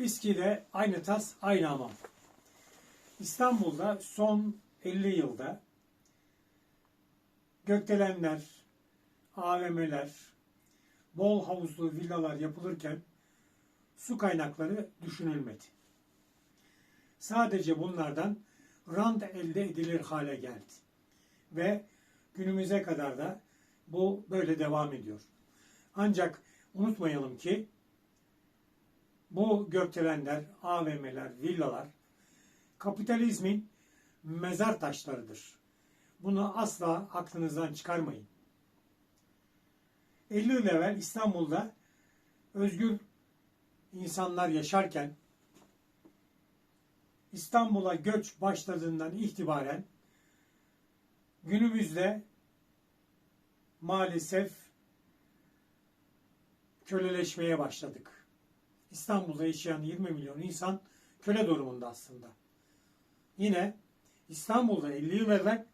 İSKİ'de aynı tas aynı hamam. İstanbul'da son 50 yılda gökdelenler, AVM'ler, bol havuzlu villalar yapılırken su kaynakları düşünülmedi. Sadece bunlardan rant elde edilir hale geldi. Ve günümüze kadar da bu böyle devam ediyor. Ancak unutmayalım ki bu gökdelenler, AVM'ler, villalar kapitalizmin mezar taşlarıdır. Bunu asla aklınızdan çıkarmayın. 50 yıl evvel İstanbul'da özgür insanlar yaşarken İstanbul'a göç başladığından itibaren günümüzde maalesef köleleşmeye başladık. İstanbul'da yaşayan 20 milyon insan köle durumunda aslında. Yine İstanbul'da 50 yıl evvel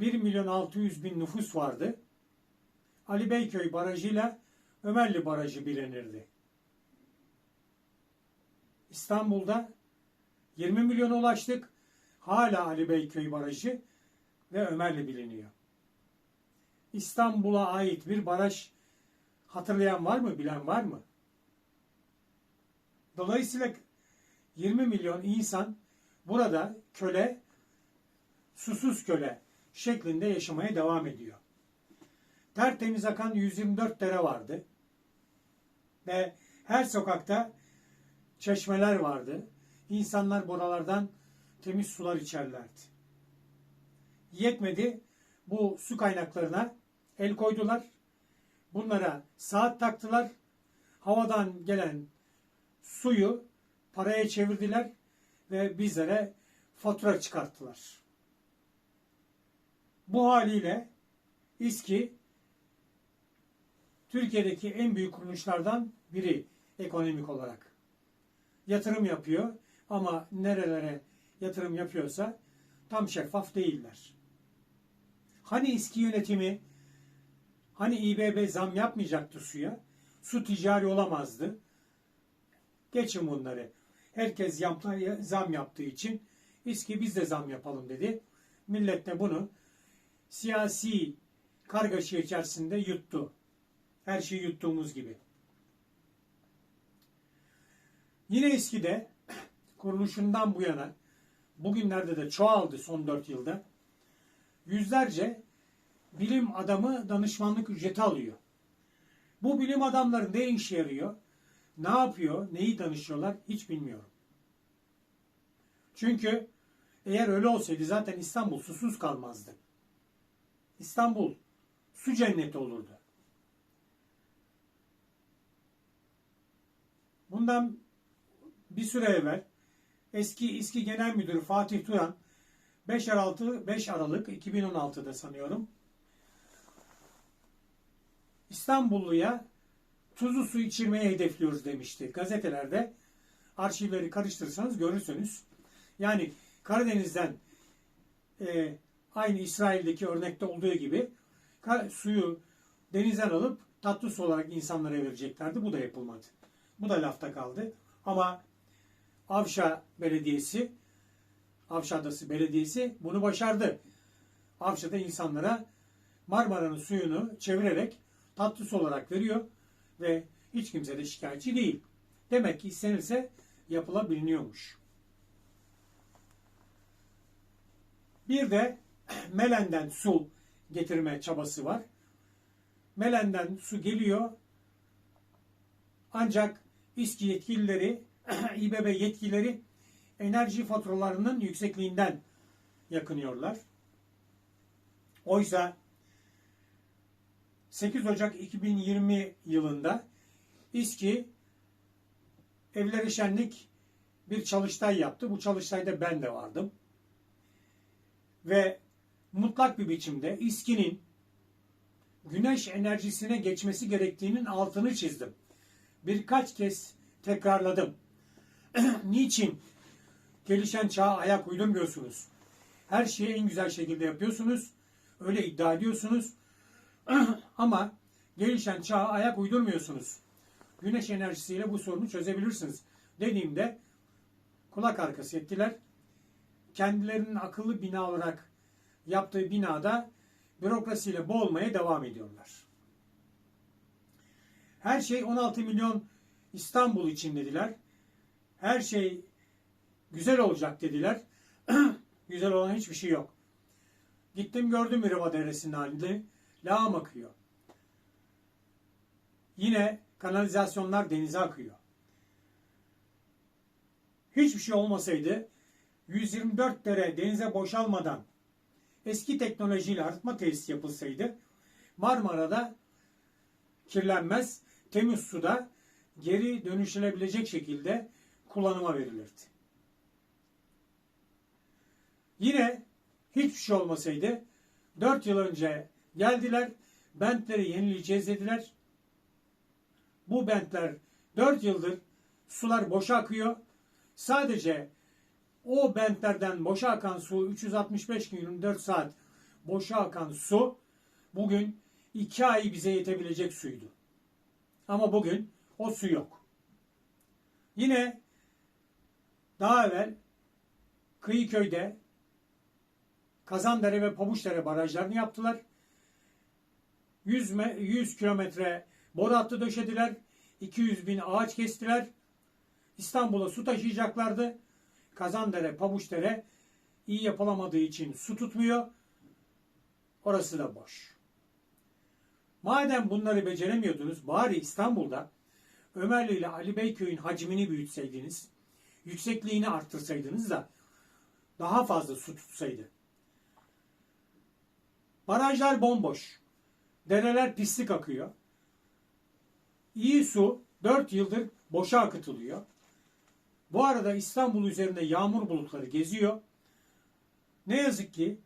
1 milyon 600 bin nüfus vardı. Ali Beyköy barajıyla Ömerli Barajı bilinirdi. İstanbul'da 20 milyona ulaştık. Hala Ali Beyköy Barajı ve Ömerli biliniyor. İstanbul'a ait bir baraj hatırlayan var mı, bilen var mı? Dolayısıyla 20 milyon insan burada köle, susuz köle şeklinde yaşamaya devam ediyor. Tertemiz akan 124 dere vardı. Ve her sokakta çeşmeler vardı. İnsanlar buralardan temiz sular içerlerdi. Yetmedi bu su kaynaklarına el koydular. Bunlara saat taktılar. Havadan gelen suyu paraya çevirdiler ve bizlere fatura çıkarttılar. Bu haliyle İSKİ Türkiye'deki en büyük kuruluşlardan biri ekonomik olarak. Yatırım yapıyor ama nerelere yatırım yapıyorsa tam şeffaf değiller. Hani İSKİ yönetimi, hani İBB zam yapmayacaktı suya, su ticari olamazdı. Geçin bunları. Herkes yaptı, zam yaptığı için İSKİ biz de zam yapalım dedi. Millet de bunu siyasi kargaşa içerisinde yuttu. Her şeyi yuttuğumuz gibi. Yine eskide kuruluşundan bu yana bugünlerde de çoğaldı son 4 yılda. Yüzlerce bilim adamı danışmanlık ücreti alıyor. Bu bilim adamları ne işe yarıyor? Ne yapıyor? Neyi danışıyorlar? Hiç bilmiyorum. Çünkü eğer öyle olsaydı zaten İstanbul susuz kalmazdı. İstanbul su cenneti olurdu. Bundan bir süre evvel eski İSKİ Genel Müdürü Fatih Turan 5 Aralık, 5 Aralık 2016'da sanıyorum İstanbulluya tuzlu su içirmeye hedefliyoruz demişti. Gazetelerde arşivleri karıştırırsanız görürsünüz. Yani Karadeniz'den e, aynı İsrail'deki örnekte olduğu gibi suyu denizden alıp tatlı su olarak insanlara vereceklerdi. Bu da yapılmadı. Bu da lafta kaldı. Ama Avşa Belediyesi, Avşa Adası Belediyesi bunu başardı. Avşa'da insanlara Marmara'nın suyunu çevirerek tatlı su olarak veriyor ve hiç kimse de şikayetçi değil. Demek ki istenirse yapılabiliyormuş. Bir de Melen'den su getirme çabası var. Melen'den su geliyor. Ancak İSKİ yetkilileri, İBB yetkilileri enerji faturalarının yüksekliğinden yakınıyorlar. Oysa 8 Ocak 2020 yılında İSKİ Evleri Şenlik bir çalıştay yaptı. Bu çalıştayda ben de vardım. Ve mutlak bir biçimde İSKİ'nin güneş enerjisine geçmesi gerektiğinin altını çizdim. Birkaç kez tekrarladım. Niçin gelişen çağa ayak uydurmuyorsunuz? Her şeyi en güzel şekilde yapıyorsunuz. Öyle iddia ediyorsunuz. Ama gelişen çağa ayak uydurmuyorsunuz. güneş enerjisiyle bu sorunu çözebilirsiniz dediğimde kulak arkası ettiler. Kendilerinin akıllı bina olarak yaptığı binada bürokrasiyle boğulmaya devam ediyorlar. Her şey 16 milyon İstanbul için dediler. Her şey güzel olacak dediler. güzel olan hiçbir şey yok. Gittim gördüm Mirova Deresi'nin halini. Lağım akıyor. Yine kanalizasyonlar denize akıyor. Hiçbir şey olmasaydı 124 dere denize boşalmadan eski teknolojiyle arıtma tesisi yapılsaydı Marmara'da kirlenmez, temiz suda geri dönüştürülebilecek şekilde kullanıma verilirdi. Yine hiçbir şey olmasaydı 4 yıl önce geldiler, bentleri yenileyeceğiz dediler. Bu bentler 4 yıldır sular boşa akıyor. Sadece o bentlerden boşa akan su 365 gün 24 saat boşa akan su bugün 2 ay bize yetebilecek suydu. Ama bugün o su yok. Yine daha evvel Kıyıköy'de Kazandere ve Pabuçdere barajlarını yaptılar. 100, 100 kilometre boru hattı döşediler. 200 bin ağaç kestiler. İstanbul'a su taşıyacaklardı. Kazandere, Pabuçdere iyi yapılamadığı için su tutmuyor. Orası da boş. Madem bunları beceremiyordunuz bari İstanbul'da Ömerli ile Ali Beyköy'ün hacmini büyütseydiniz, yüksekliğini arttırsaydınız da daha fazla su tutsaydı. Barajlar bomboş. Dereler pislik akıyor. İyi su 4 yıldır boşa akıtılıyor. Bu arada İstanbul üzerinde yağmur bulutları geziyor. Ne yazık ki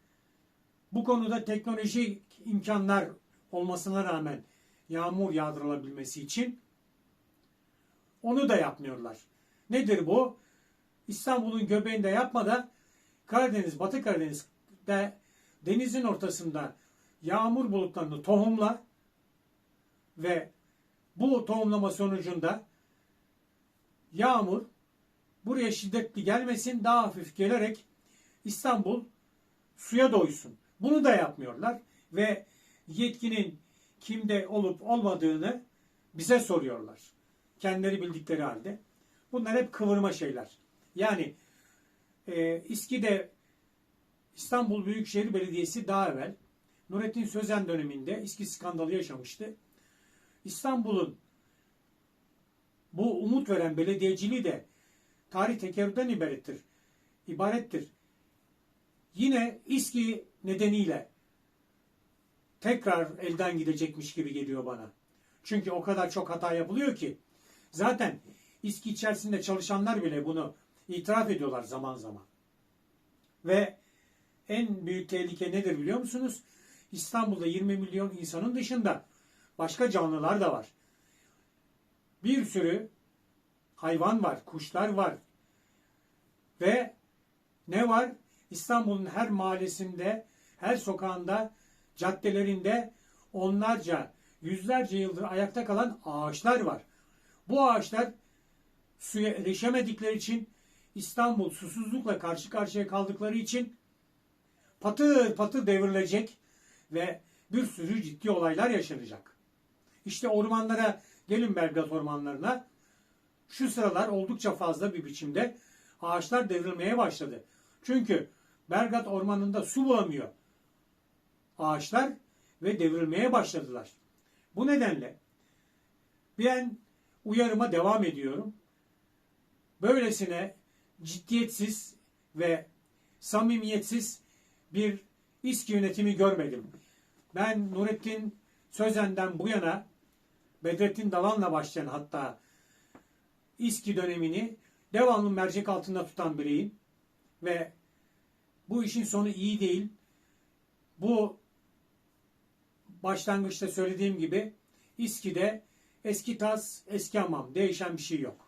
bu konuda teknolojik imkanlar olmasına rağmen yağmur yağdırılabilmesi için onu da yapmıyorlar. Nedir bu? İstanbul'un göbeğinde yapma da Karadeniz, Batı Karadeniz'de denizin ortasında yağmur bulutlarını tohumla ve bu tohumlama sonucunda yağmur buraya şiddetli gelmesin daha hafif gelerek İstanbul suya doysun. Bunu da yapmıyorlar ve yetkinin kimde olup olmadığını bize soruyorlar. Kendileri bildikleri halde. Bunlar hep kıvırma şeyler. Yani e, İSKİ'de İstanbul Büyükşehir Belediyesi daha evvel Nurettin Sözen döneminde İSKİ skandalı yaşamıştı. İstanbul'un bu umut veren belediyeciliği de tarih tekerrürden ibarettir. ibarettir. Yine İSKİ nedeniyle tekrar elden gidecekmiş gibi geliyor bana. Çünkü o kadar çok hata yapılıyor ki zaten İSKİ içerisinde çalışanlar bile bunu itiraf ediyorlar zaman zaman. Ve en büyük tehlike nedir biliyor musunuz? İstanbul'da 20 milyon insanın dışında başka canlılar da var. Bir sürü hayvan var, kuşlar var. Ve ne var? İstanbul'un her mahallesinde, her sokağında, caddelerinde onlarca, yüzlerce yıldır ayakta kalan ağaçlar var. Bu ağaçlar suya erişemedikleri için İstanbul susuzlukla karşı karşıya kaldıkları için patır patır devrilecek ve bir sürü ciddi olaylar yaşanacak. İşte ormanlara gelin Belgrad ormanlarına şu sıralar oldukça fazla bir biçimde ağaçlar devrilmeye başladı. Çünkü Belgrad ormanında su bulamıyor ağaçlar ve devrilmeye başladılar. Bu nedenle ben uyarıma devam ediyorum. Böylesine ciddiyetsiz ve samimiyetsiz bir İSKİ yönetimi görmedim. Ben Nurettin Sözen'den bu yana Bedrettin Dalan'la başlayan hatta İSKİ dönemini devamlı mercek altında tutan biriyim. Ve bu işin sonu iyi değil. Bu başlangıçta söylediğim gibi İSKİ'de eski tas, eski hamam. Değişen bir şey yok.